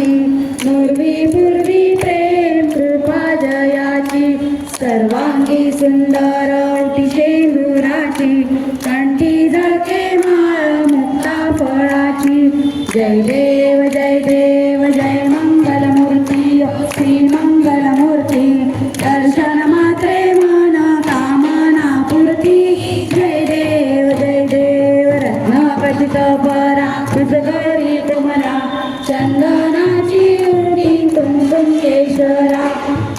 जयाची पूर्वी पूर्वी प्रेम कृपा जयाची. सर्वांगी सुंदर उठिशे शेंदुराची कंठी झळके माळ मुक्ता फळाची. जय देव जय देव जय मंगलमूर्ती. श्री मंगलमूर्ती. दर्शन मात्रे मन कामना पूर्ती. जय देव जय देव रत्न खचित परा. तुझ घरी तुम्हाला चंदनाची